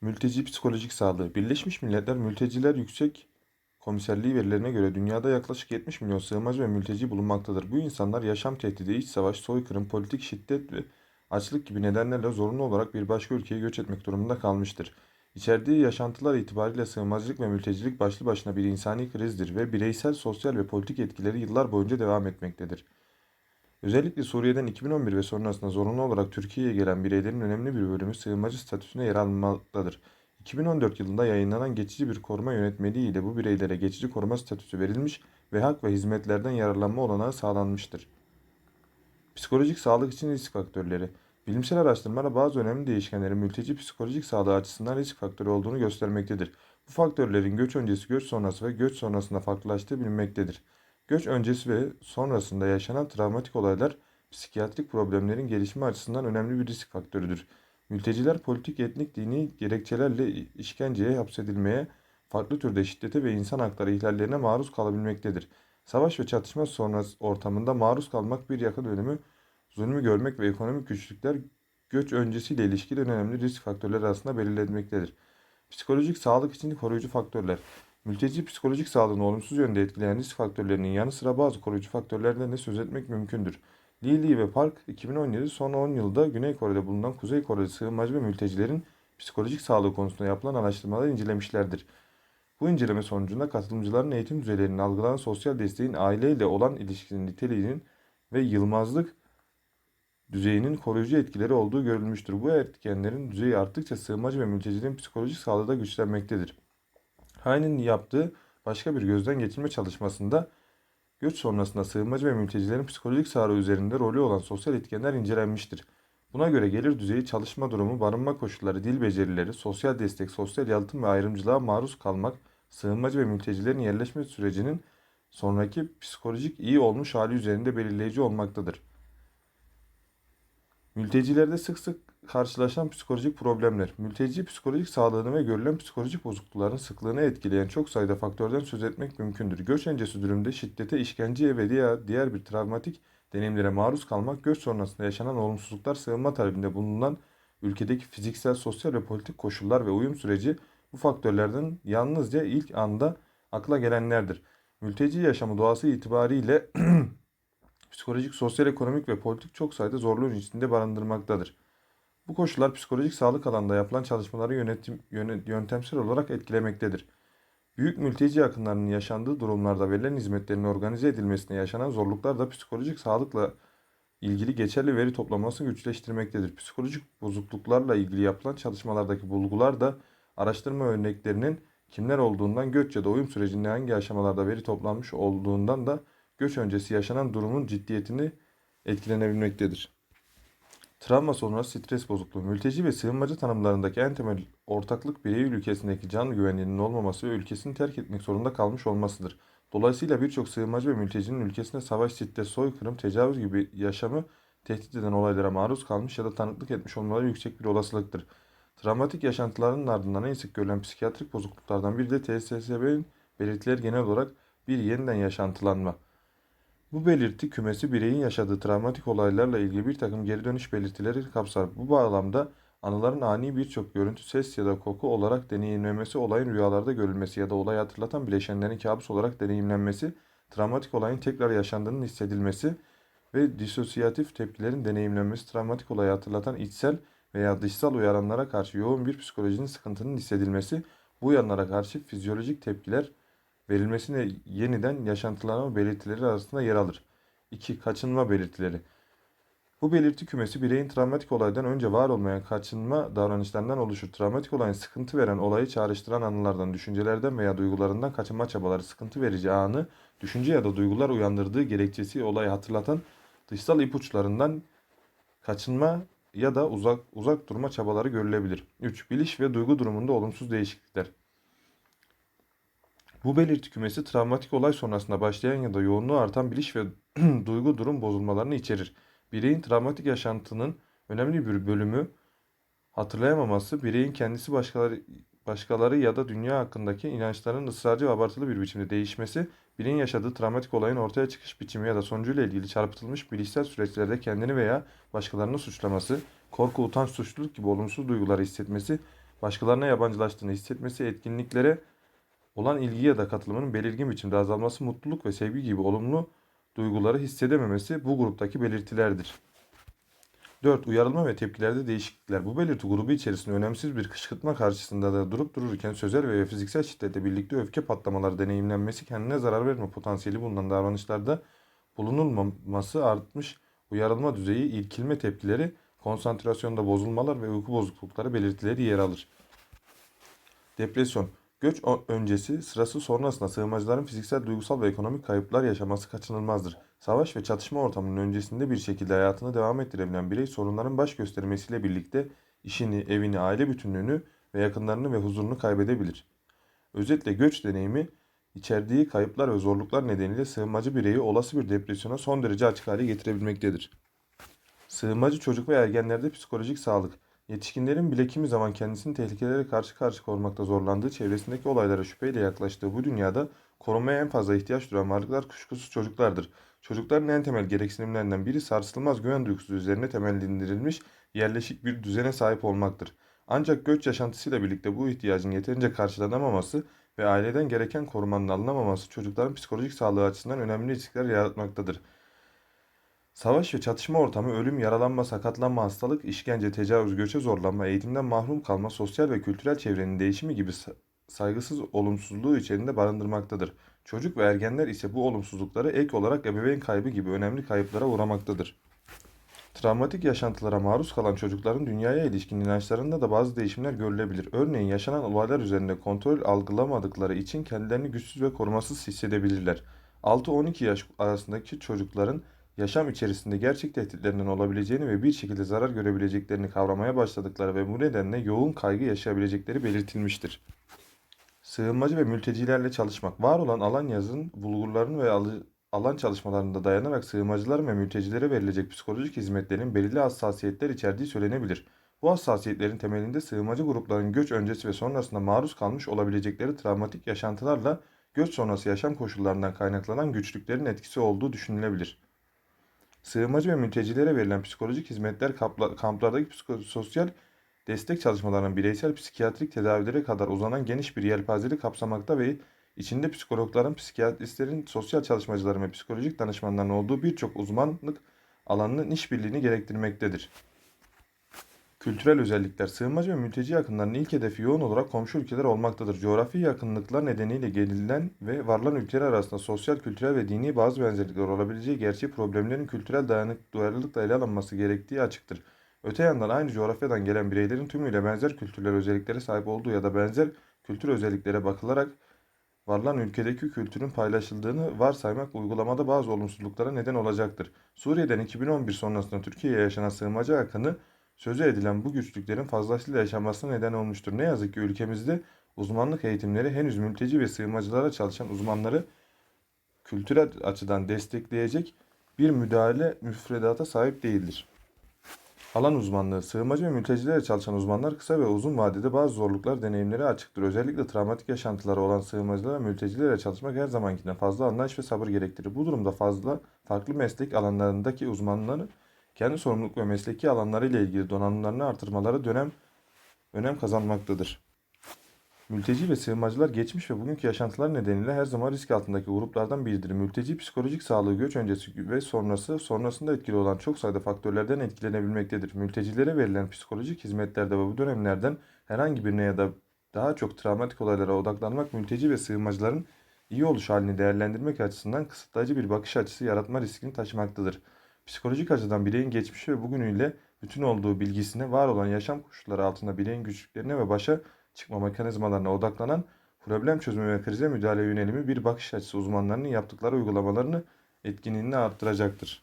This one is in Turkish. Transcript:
Mülteci psikolojik sağlığı. Birleşmiş Milletler Mülteciler Yüksek Komiserliği verilerine göre dünyada yaklaşık 70 milyon sığınmacı ve mülteci bulunmaktadır. Bu insanlar yaşam tehdidi, iç savaş, soykırım, politik şiddet ve açlık gibi nedenlerle zorunlu olarak bir başka ülkeye göç etmek durumunda kalmıştır. İçerdiği yaşantılar itibariyle sığınmacılık ve mültecilik başlı başına bir insani krizdir ve bireysel, sosyal ve politik etkileri yıllar boyunca devam etmektedir. Özellikle Suriye'den 2011 ve sonrasında zorunlu olarak Türkiye'ye gelen bireylerin önemli bir bölümü sığınmacı statüsüne yer almaktadır. 2014 yılında yayınlanan geçici bir koruma yönetmeliği ile bu bireylere geçici koruma statüsü verilmiş ve hak ve hizmetlerden yararlanma olanağı sağlanmıştır. Psikolojik sağlık için risk faktörleri. Bilimsel araştırmalar bazı önemli değişkenlerin mülteci psikolojik sağlığı açısından risk faktörü olduğunu göstermektedir. Bu faktörlerin göç öncesi, göç sonrası ve göç sonrasında farklılaştığı bilinmektedir. Göç öncesi ve sonrasında yaşanan travmatik olaylar psikiyatrik problemlerin gelişimi açısından önemli bir risk faktörüdür. Mülteciler politik, etnik, dini gerekçelerle işkenceye, hapsedilmeye, farklı türde şiddete ve insan hakları ihlallerine maruz kalabilmektedir. Savaş ve çatışma sonrası ortamında maruz kalmak, bir yakın ölümü, zulmü görmek ve ekonomik güçlükler göç öncesiyle ilişkili önemli risk faktörleri arasında belirlenmektedir. Psikolojik sağlık için koruyucu faktörler. Mülteci psikolojik sağlığını olumsuz yönde etkileyen risk faktörlerinin yanı sıra bazı koruyucu faktörlerden de söz etmek mümkündür. Lee ve Park 2017 son 10 yılda Güney Kore'de bulunan Kuzey Koreli sığınmacı ve mültecilerin psikolojik sağlığı konusunda yapılan araştırmaları incelemişlerdir. Bu inceleme sonucunda katılımcıların eğitim düzeylerinin algılanan sosyal desteğin aileyle olan ilişkinin niteliğinin ve yılmazlık düzeyinin koruyucu etkileri olduğu görülmüştür. Bu etkenlerin düzeyi arttıkça sığınmacı ve mültecilerin psikolojik sağlığı da güçlenmektedir. Hein'in yaptığı başka bir gözden geçirme çalışmasında göç sonrasında sığınmacı ve mültecilerin psikolojik sağlığı üzerinde rolü olan sosyal etkenler incelenmiştir. Buna göre gelir düzeyi, çalışma durumu, barınma koşulları, dil becerileri, sosyal destek, sosyal yalıtım ve ayrımcılığa maruz kalmak, sığınmacı ve mültecilerin yerleşme sürecinin sonraki psikolojik iyi olmuş hali üzerinde belirleyici olmaktadır. Mültecilerde sık sık karşılaşılan psikolojik problemler. Mülteci psikolojik sağlığını ve görülen psikolojik bozuklukların sıklığını etkileyen çok sayıda faktörden söz etmek mümkündür. Göç öncesi durumda şiddete, işkenceye ve diğer, diğer bir travmatik deneyimlere maruz kalmak, göç sonrasında yaşanan olumsuzluklar sığınma talebinde bulunan ülkedeki fiziksel, sosyal ve politik koşullar ve uyum süreci bu faktörlerden yalnızca ilk anda akla gelenlerdir. Mülteci yaşamı doğası itibariyle psikolojik, sosyal, ekonomik ve politik çok sayıda zorluğun içinde barındırmaktadır. Bu koşullar psikolojik sağlık alanında yapılan çalışmaları yönetim, yönet, yöntemsel olarak etkilemektedir. Büyük mülteci akınlarının yaşandığı durumlarda verilen hizmetlerin organize edilmesine yaşanan zorluklar da psikolojik sağlıkla ilgili geçerli veri toplamasını güçleştirmektedir. Psikolojik bozukluklarla ilgili yapılan çalışmalardaki bulgular da araştırma örneklerinin kimler olduğundan göç ya da uyum sürecinde hangi aşamalarda veri toplanmış olduğundan da göç öncesi yaşanan durumun ciddiyetini etkilenebilmektedir. Travma sonrası stres bozukluğu, mülteci ve sığınmacı tanımlarındaki en temel ortaklık bireyi ülkesindeki can güvenliğinin olmaması ve ülkesini terk etmek zorunda kalmış olmasıdır. Dolayısıyla birçok sığınmacı ve mültecinin ülkesinde savaş, şiddet, soykırım, tecavüz gibi yaşamı tehdit eden olaylara maruz kalmış ya da tanıklık etmiş olmaları yüksek bir olasılıktır. Travmatik yaşantılarının ardından en sık görülen psikiyatrik bozukluklardan biri de TSSB'nin belirtileri genel olarak bir yeniden yaşantılanma. Bu belirti kümesi bireyin yaşadığı travmatik olaylarla ilgili bir takım geri dönüş belirtileri kapsar. Bu bağlamda anıların ani birçok görüntü, ses ya da koku olarak deneyimlenmesi, olayın rüyalarda görülmesi ya da olayı hatırlatan bileşenlerin kabus olarak deneyimlenmesi, travmatik olayın tekrar yaşandığının hissedilmesi ve disosiyatif tepkilerin deneyimlenmesi, travmatik olayı hatırlatan içsel veya dışsal uyaranlara karşı yoğun bir psikolojinin sıkıntının hissedilmesi, bu uyaranlara karşı fizyolojik tepkiler verilmesine yeniden yaşantılanma belirtileri arasında yer alır. 2. Kaçınma belirtileri. Bu belirti kümesi bireyin travmatik olaydan önce var olmayan kaçınma davranışlarından oluşur. Travmatik olayın sıkıntı veren olayı çağrıştıran anılardan, düşüncelerden veya duygularından kaçınma çabaları sıkıntı verici anı, düşünce ya da duygular uyandırdığı gerekçesi olayı hatırlatan dışsal ipuçlarından kaçınma ya da uzak uzak durma çabaları görülebilir. 3. Biliş ve duygu durumunda olumsuz değişiklikler. Bu belirti kümesi travmatik olay sonrasında başlayan ya da yoğunluğu artan biliş ve duygu durum bozulmalarını içerir. Bireyin travmatik yaşantının önemli bir bölümü hatırlayamaması, bireyin kendisi başkaları, başkaları ya da dünya hakkındaki inançlarının ısrarcı ve abartılı bir biçimde değişmesi, bireyin yaşadığı travmatik olayın ortaya çıkış biçimi ya da sonucuyla ilgili çarpıtılmış bilişsel süreçlerde kendini veya başkalarını suçlaması, korku, utanç, suçluluk gibi olumsuz duyguları hissetmesi, başkalarına yabancılaştığını hissetmesi, etkinliklere olan ilgi ya da katılımının belirgin biçimde azalması, mutluluk ve sevgi gibi olumlu duyguları hissedememesi bu gruptaki belirtilerdir. 4. Uyarılma ve tepkilerde değişiklikler. Bu belirti grubu içerisinde önemsiz bir kışkırtma karşısında da durup dururken sözel ve fiziksel şiddetle birlikte öfke patlamaları deneyimlenmesi, kendine zarar verme potansiyeli bulunan davranışlarda bulunulmaması artmış uyarılma düzeyi, irkilme tepkileri, konsantrasyonda bozulmalar ve uyku bozuklukları belirtileri yer alır. Depresyon Göç öncesi, sırası sonrasında sığınmacıların fiziksel, duygusal ve ekonomik kayıplar yaşaması kaçınılmazdır. Savaş ve çatışma ortamının öncesinde bir şekilde hayatını devam ettirebilen birey sorunların baş göstermesiyle birlikte işini, evini, aile bütünlüğünü ve yakınlarını ve huzurunu kaybedebilir. Özetle göç deneyimi içerdiği kayıplar ve zorluklar nedeniyle sığınmacı bireyi olası bir depresyona son derece açık hale getirebilmektedir. Sığınmacı çocuk ve ergenlerde psikolojik sağlık. Yetişkinlerin bile kimi zaman kendisini tehlikelere karşı karşı korumakta zorlandığı, çevresindeki olaylara şüpheyle yaklaştığı bu dünyada korunmaya en fazla ihtiyaç duyan varlıklar kuşkusuz çocuklardır. Çocukların en temel gereksinimlerinden biri sarsılmaz güven duygusu üzerine temellendirilmiş yerleşik bir düzene sahip olmaktır. Ancak göç yaşantısıyla birlikte bu ihtiyacın yeterince karşılanamaması ve aileden gereken korumanın alınamaması çocukların psikolojik sağlığı açısından önemli riskler yaratmaktadır. Savaş ve çatışma ortamı, ölüm, yaralanma, sakatlanma, hastalık, işkence, tecavüz, göçe zorlanma, eğitimden mahrum kalma, sosyal ve kültürel çevrenin değişimi gibi sa- saygısız olumsuzluğu içerisinde barındırmaktadır. Çocuk ve ergenler ise bu olumsuzlukları ek olarak ebeveyn kaybı gibi önemli kayıplara uğramaktadır. Travmatik yaşantılara maruz kalan çocukların dünyaya ilişkin inançlarında da bazı değişimler görülebilir. Örneğin yaşanan olaylar üzerinde kontrol algılamadıkları için kendilerini güçsüz ve korumasız hissedebilirler. 6-12 yaş arasındaki çocukların yaşam içerisinde gerçek tehditlerinden olabileceğini ve bir şekilde zarar görebileceklerini kavramaya başladıkları ve bu nedenle yoğun kaygı yaşayabilecekleri belirtilmiştir. Sığınmacı ve mültecilerle çalışmak. Var olan alan yazın bulgularını ve alan çalışmalarında dayanarak sığınmacıların ve mültecilere verilecek psikolojik hizmetlerin belirli hassasiyetler içerdiği söylenebilir. Bu hassasiyetlerin temelinde sığınmacı grupların göç öncesi ve sonrasında maruz kalmış olabilecekleri travmatik yaşantılarla göç sonrası yaşam koşullarından kaynaklanan güçlüklerin etkisi olduğu düşünülebilir. Sığınmacı ve mültecilere verilen psikolojik hizmetler kampla- kamplardaki psikososyal destek çalışmalarının bireysel psikiyatrik tedavilere kadar uzanan geniş bir yelpazeli kapsamakta ve içinde psikologların, psikiyatristlerin, sosyal çalışmacıların ve psikolojik danışmanların olduğu birçok uzmanlık alanının işbirliğini gerektirmektedir. Kültürel özellikler Sığınmacı ve mülteci yakınlarının ilk hedefi yoğun olarak komşu ülkeler olmaktadır. Coğrafi yakınlıklar nedeniyle gelinen ve varılan ülkeler arasında sosyal, kültürel ve dini bazı benzerlikler olabileceği gerçeği problemlerin kültürel dayanık, duyarlılıkla ele alınması gerektiği açıktır. Öte yandan aynı coğrafyadan gelen bireylerin tümüyle benzer kültürel özelliklere sahip olduğu ya da benzer kültür özelliklere bakılarak varılan ülkedeki kültürün paylaşıldığını varsaymak uygulamada bazı olumsuzluklara neden olacaktır. Suriye'den 2011 sonrasında Türkiye'ye yaşanan sığınmacı akını sözü edilen bu güçlüklerin fazlasıyla yaşanmasına neden olmuştur. Ne yazık ki ülkemizde uzmanlık eğitimleri henüz mülteci ve sığınmacılara çalışan uzmanları kültürel açıdan destekleyecek bir müdahale müfredata sahip değildir. Alan uzmanlığı, sığınmacı ve mültecilerle çalışan uzmanlar kısa ve uzun vadede bazı zorluklar deneyimleri açıktır. Özellikle travmatik yaşantıları olan sığınmacılar ve mültecilerle çalışmak her zamankinden fazla anlayış ve sabır gerektirir. Bu durumda fazla farklı meslek alanlarındaki uzmanların kendi sorumluluk ve mesleki alanlarıyla ilgili donanımlarını artırmaları dönem önem kazanmaktadır. Mülteci ve sığınmacılar geçmiş ve bugünkü yaşantılar nedeniyle her zaman risk altındaki gruplardan biridir. Mülteci psikolojik sağlığı göç öncesi ve sonrası, sonrasında etkili olan çok sayıda faktörlerden etkilenebilmektedir. Mültecilere verilen psikolojik hizmetlerde ve bu dönemlerden herhangi birine ya da daha çok travmatik olaylara odaklanmak mülteci ve sığınmacıların iyi oluş halini değerlendirmek açısından kısıtlayıcı bir bakış açısı yaratma riskini taşımaktadır. Psikolojik açıdan bireyin geçmişi ve bugünüyle bütün olduğu bilgisine var olan yaşam koşulları altında bireyin güçlüklerine ve başa çıkma mekanizmalarına odaklanan problem çözümü ve krize müdahale yönelimi bir bakış açısı uzmanlarının yaptıkları uygulamalarını etkinliğini arttıracaktır.